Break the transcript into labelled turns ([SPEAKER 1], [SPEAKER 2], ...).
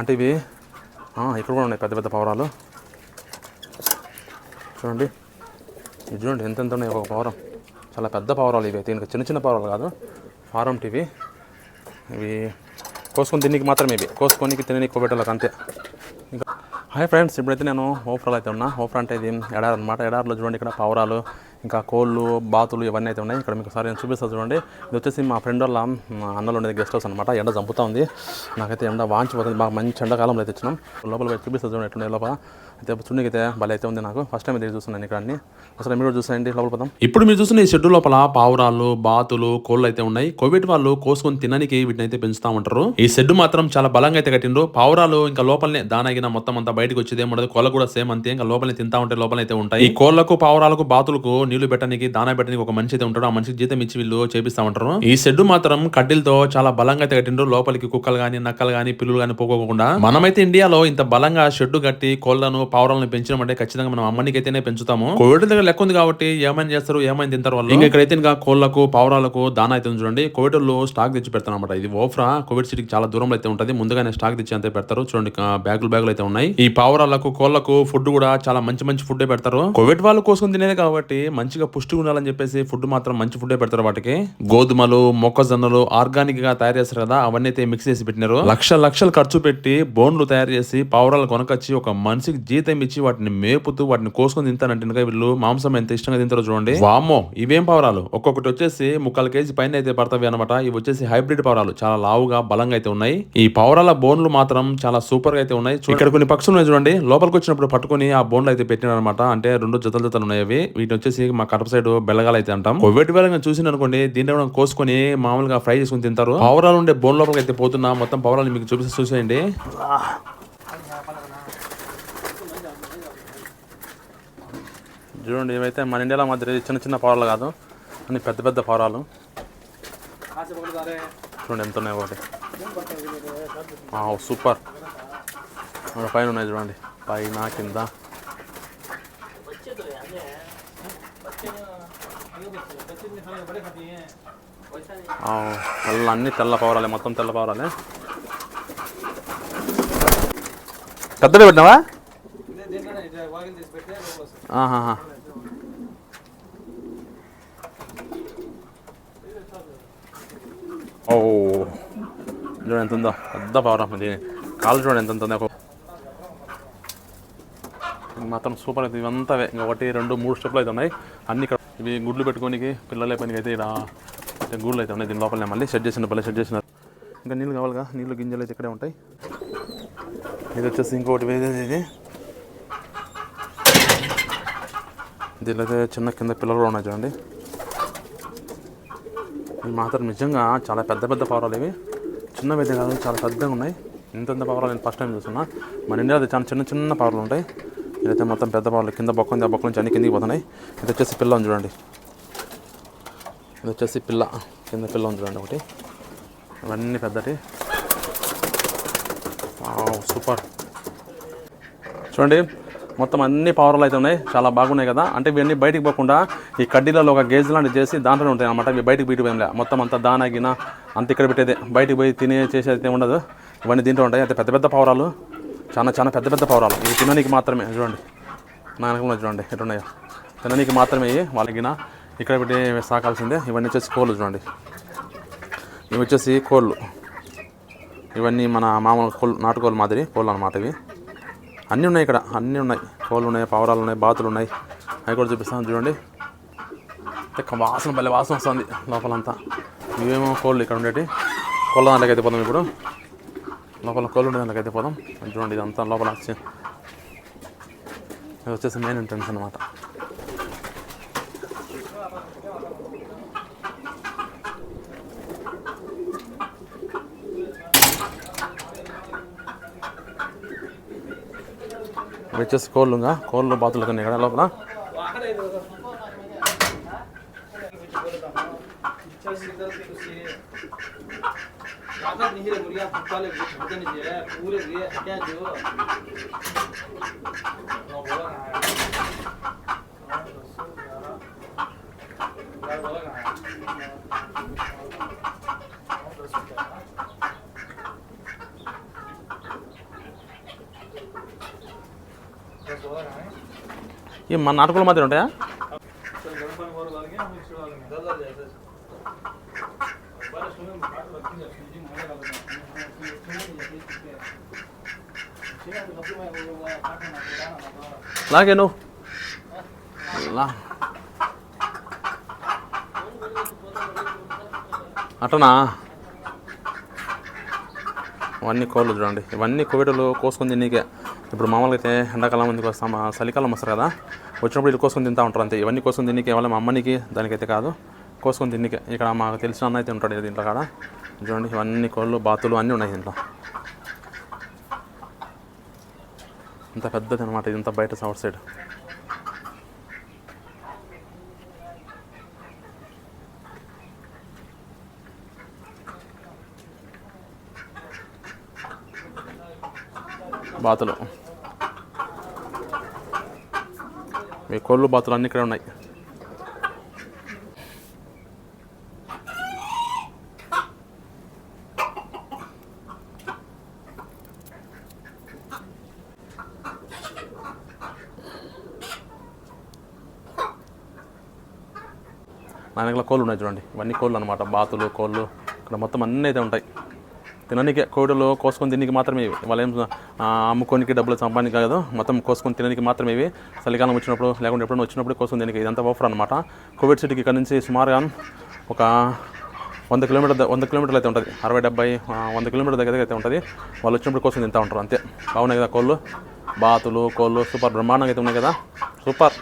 [SPEAKER 1] అంటే ఇవి ఇక్కడ కూడా ఉన్నాయి పెద్ద పెద్ద పావురాలు. చూడండి. ఇది చూడండి ఎంతెంత ఉన్నాయి ఒక పావురం. చాలా పెద్ద పావురాలు ఇవి. దీనికి చిన్న చిన్న పవరాలు కాదు. Farm TV. ఇవి కోసుకొని తినికి మాత్రమే ఇవి. కోసుకొని తిననీకి కోబెట్టాలకు అంతే. ఇంకా హాయ్ ఫ్రెండ్స్ ఇప్పుడైతే నేను ఓఫ్రాలో అయితే ఉన్నా. ఓఫ్రా అంటే ఇది ఎడారి అనమాట ఎడారిలో చూడండి ఇక్కడ పావురాలు. ఇంకా కోళ్ళు బాతులు ఇవన్నీ అయితే ఉన్నాయి. ఇక్కడ మీకు ఒకసారి నేను చూపిస్తాను చూడండి. ఇది వచ్చేసి మా ఫ్రెండ్ వాళ్ళ అన్నలు ఉండేది గెస్ట్ హౌస్ అనమాట ఎండ చంపుతా ఉంది. నాకైతే ఎండ వాంచిపోతుంది. బాగా మంచి ఎండాకాలంలో అయితే ఇచ్చినాం. లోపల పోయి చూపిస్తాను చూడండి ఎట్లుండే లోపల. అయితే చూడడానికి అయితే భలే అయితే ఉంది నాకు. ఫస్ట్ టైం అయితే చూస్తున్నాను ఇక్కడ అన్ని. అసలు మీరు కూడా చూసేయండి. లోపల పోదాం.
[SPEAKER 2] ఇప్పుడు మీరు చూస్తున్న ఈ షెడ్ లోపల పావురాలు బాతులు కోళ్ళు అయితే ఉన్నాయి. కోవిడ్ వాళ్ళు కోసుకొని తినడానికి వీటిని అయితే పెంచుతా ఉంటారు. ఈ షెడ్ మాత్రం చాలా బలంగా అయితే కట్టిండ్రు. పావురాలు ఇంకా లోపలనే దానాగిన మొత్తం అంతా బయటకు వచ్చేది ఏముండదు కోళ్ళ కూడా సేమ్ అంతే. ఇంకా లోపలనే తింటా ఉంటే లోపల అయితే ఉంటాయి. ఈ కోళ్ళకు పావురాలకు బాతులకు నీళ్ళు పెట్టడానికి దానా పెట్టడానికి ఒక మనిషి అయితే ఉంటాడు ఆ మనిషికి జీతం ఇచ్చి వీళ్ళు చేపిస్తా ఉంటారు. ఈ షెడ్ మాత్రం కడ్డీలతో చాలా బలంగా అయితే కట్టిండ్రు. లోపలికి కుక్కలు గాని నక్కలు గాని పిల్లులు గాని పోకోకుండా. మనమైతే ఇండియాలో ఇంత బలంగా షెడ్ కట్టి కోళ్ళను పావురాలను పెంచడం అంటే ఖచ్చితంగా మనం అమ్మనికి అయితేనే పెంచుతాము. కోవిడ్ దగ్గర లెక్క ఉంది కాబట్టి ఏమైనా చేస్తారు ఏమైనా తింటారు వాళ్ళు? ఇంకా ఇక్కడైతే ఇంకా కోళ్ళకు పావురాలకు దానా అయితే చూడండి. కోవిడ్ వాళ్ళు స్టాక్ తెచ్చి పెడతారు అనమాట ఇది ఓఫ్రా కోవిడ్ సిటీకి చాలా దూరంలో అయితే ఉంటుంది. ముందుగానే స్టాక్ తెచ్చి అంతే పెడతారు. చూడండి బ్యాగులు బ్యాగులు అయితే ఉన్నాయి. ఈ పావురాలకు కోళ్ళకు ఫుడ్ కూడా చాలా మంచి మంచి ఫుడ్ పెడతారు. కోవిడ్ వాళ్ళు కోసం తినేది కాబట్టి మంచిగా పుష్టి ఉండాలని చెప్పేసి ఫుడ్ మాత్రం మంచి ఫుడ్ పెడతారు వాటికి. గోధుమలు మొక్కజొన్నలు ఆర్గానిక్గా తయారు చేస్తారు కదా అవన్నీ అయితే మిక్స్ చేసి పెట్టినారు. లక్ష లక్షలు ఖర్చు పెట్టి బోన్లు తయారు చేసి పావురాలు కొనకొచ్చి ఒక మనిషికి జీతం ఇచ్చి వాటిని మేపుతూ వాటిని కోసుకొని తింటానంటే వీళ్ళు మాంసం ఎంత ఇష్టంగా తింటారో చూడండి. వామ్మో ఇవేం పావురాలు? ఒక్కొక్కటి వచ్చేసి ముక్కల కేజీ పైన అయితే పడతావి అనమాట ఇవి వచ్చేసి హైబ్రిడ్ పావురాలు. చాలా లావుగా బలంగా అయితే ఉన్నాయి. ఈ పావురాల బోన్లు మాత్రం చాలా సూపర్గా అయితే ఉన్నాయి. ఇక్కడ కొన్ని పక్షులు ఉన్నాయి చూడండి. లోపలికి వచ్చినప్పుడు పట్టుకొని ఆ బోన్లు అయితే పెట్టినారు అనమాట అంటే రెండు జతలు జతలు ఉన్నాయి అవి. వీటిని వచ్చేసి మా కడప సైడ్ బెల్లగాలు అయితే అంటాం. కొవ్వెట్టి బెల్లంగా చూసిన అనుకోండి దీన్ని కూడా కోసుకొని మామూలుగా ఫ్రై చేసుకుని తింటారు. పావురాలు ఉండే బోన్ లోపలికి అయితే పోతున్నా మొత్తం పవరాలు మీకు చూపిస్తే చూసేయండి.
[SPEAKER 1] చూడండి ఇవైతే మన ఇండియాలో మాదిరి చిన్న చిన్న పావురాలు కాదు అన్ని పెద్ద పెద్ద పావురాలు. చూడండి ఎంత ఉన్నాయి ఒకటి. సూపర్. పైన ఉన్నాయి చూడండి. పైన కింద. తెల్ల అన్ని తెల్ల పవరాలే మొత్తం తెల్ల పవరాలే. పెద్దవి పెట్టినావా? ఓ చూడండి ఎంత ఉందో. పెద్ద పవరం దీని కాలు చూడండి ఎంత ఉందో ఒక మాత్రం సూపర్ అయితే ఇవంతా ఇంకా ఒకటి రెండు మూడు స్టెప్లు అయితే ఉన్నాయి. అన్ని ఇక్కడ ఇవి గుడ్లు పెట్టుకోనికి పిల్లల పనికి అయితే ఇక్కడ గుడ్లు అయితే ఉన్నాయి. దీని లోపలనే మళ్ళీ సెట్ చేసిన పల్లె సెట్ చేసినారు. ఇంకా నీళ్ళు కావాలిగా? నీళ్ళు గింజలు అయితే ఇక్కడే ఉంటాయి. ఇది వచ్చేసి ఇంకోటి వేరే ఇది దీనిలో అయితే చిన్న కింద పిల్లలు కూడా ఉన్నాయి చూడండి. ఇవి మాత్రం నిజంగా చాలా పెద్ద పెద్ద పావురాలు ఇవి. చిన్నవి అయితే కాదు చాలా పెద్దగా ఉన్నాయి. ఇంత పెద్ద పావురాలు నేను ఫస్ట్ టైం చూస్తున్నా. మన ఇండియాలో చాలా చిన్న చిన్న పావురాలు ఉంటాయి. ఇదైతే మొత్తం పెద్ద పావురాలు కింద బొక్క ఉంది ఆ బొక్క నుంచి అన్ని కిందికి పోతున్నాయి. ఇది వచ్చేసి పిల్ల ఉంది చూడండి. ఇది వచ్చేసి పిల్ల కింద పిల్ల ఉంది చూడండి ఒకటి. ఇవన్నీ పెద్దటి. సూపర్. చూడండి మొత్తం అన్ని పవర్లు అయితే ఉన్నాయి. చాలా బాగున్నాయి కదా. అంటే ఇవన్నీ బయటికి పోకుండా ఈ కడ్డీలలో ఒక గేజ్ లాంటివి చేసి దాంట్లోనే ఉంటాయి అన్నమాట. ఇవి బయటికి బయట పోయిందా మొత్తం అంతా దానాగిన అంత ఇక్కడ పెట్టేదే. బయటికి పోయి తినే చేసేది ఉండదు. ఇవన్నీ దీంట్లో ఉంటాయి. అయితే పెద్ద పెద్ద పవరాలు చాలా చాలా పెద్ద పెద్ద పౌరాలు. ఇవి తిననీకి మాత్రమే. చూడండి. నా వెనకాల చూడండి. ఎటున్నాయో తిననీకి మాత్రమే వాళ్ళకి ఇక్కడ పెట్టి సాకాల్సిందే. ఇవన్నీ వచ్చేసి కోళ్ళు చూడండి. ఇవి వచ్చేసి కోళ్ళు. ఇవన్నీ మన మామూలు కోళ్ళు నాటుకోళ్ళు మాదిరి కోళ్ళు అనమాట ఇవి. అన్నీ ఉన్నాయి ఇక్కడ. అన్నీ ఉన్నాయి. కోళ్ళు ఉన్నాయి పావురాలు ఉన్నాయి బాతులు ఉన్నాయి. అవి కూడా చూపిస్తాను చూడండి. ఇక వాసన భలే వాసన వస్తుంది లోపలంతా. ఇవేమో కోళ్ళు ఇక్కడ ఉండేటి. కోళ్ళ దాంట్లోకి అయితే పోదాం ఇప్పుడు. లోపల కోళ్ళు ఉండే దాంట్లోకి అయితే పోదాం చూడండి ఇదంతా లోపల వచ్చి- ఇది వచ్చేసి మెయిన్ ఎంట్రన్స్ అనమాట వచ్చేసి కోళ్ళు కోళ్ళు బాతులు కొన్ని ఇక్కడ లోపల.
[SPEAKER 3] Anak nihir muria
[SPEAKER 1] kepala bukan ni je, pura dia dia je. ఏ మన నాటకాలు మాత్రం ఉంటాయా లాగే నువ్వు లా. అట్టనా? ఇవన్నీ కోళ్ళు చూడండి. ఇవన్నీ కోవిడలు కోసుకొని తినీకే ఇప్పుడు మామూలుగా అయితే ఎండాకాలం మందికి వస్తాం? చలికాలం వస్తారు కదా. వచ్చినప్పుడు ఇటు కోసుకొని తింటా ఉంటారు అంతే. ఇవన్నీ కోసుకొని తినీకే వాళ్ళ మా అమ్మనికి దానికైతే కాదు. కోసుకొని తినీకే ఇక్కడ మాకు తెలిసిన అన్న అయితే ఉంటాడు దీంట్లో కాడ. చూడండి ఇవన్నీ కోళ్ళు బాతులు అన్నీ ఉన్నాయి దీంట్లో. ఇంత పెద్దది అనమాట ఇదంతా బయట సౌత్ సైడ్. బాతులు. మీ కోళ్ళు బాతులు అన్నీ ఇక్కడ ఉన్నాయి. నా దగ్గర కోళ్ళు ఉన్నాయి చూడండి. ఇవన్నీ కోళ్ళు అనమాట బాతులు కోళ్ళు ఇక్కడ మొత్తం అన్నీ అయితే ఉంటాయి. తినడానికి కోడిలో కోసుకొని తినడానికి మాత్రమే ఇవి. వాళ్ళు ఏం అమ్ముకోనికి డబ్బులు సంపాదించి కాదు మొత్తం కోసుకొని తినడానికి మాత్రమే ఇవి. చలికాలం వచ్చినప్పుడు లేకుంటే ఎప్పుడైనా వచ్చినప్పుడు కోసుకొని తినడానికి ఇదంతా ఆఫర్ అనమాట కోవిడ్ సిటీకి ఇక్కడ నుంచి సుమారుగా ఒక వంద కిలోమీటర్ వంద కిలోమీటర్లు అయితే ఉంటుంది. అరవై డెబ్బై వంద కిలోమీటర్ దగ్గర అయితే ఉంటుంది. వాళ్ళు వచ్చినప్పుడు కోసం తింటూ ఉంటారు అంతే. బాగున్నాయి కదా కోళ్ళు? బాతులు కోళ్ళు సూపర్. బ్రహ్మాండంగా అయితే ఉన్నాయి కదా. సూపర్.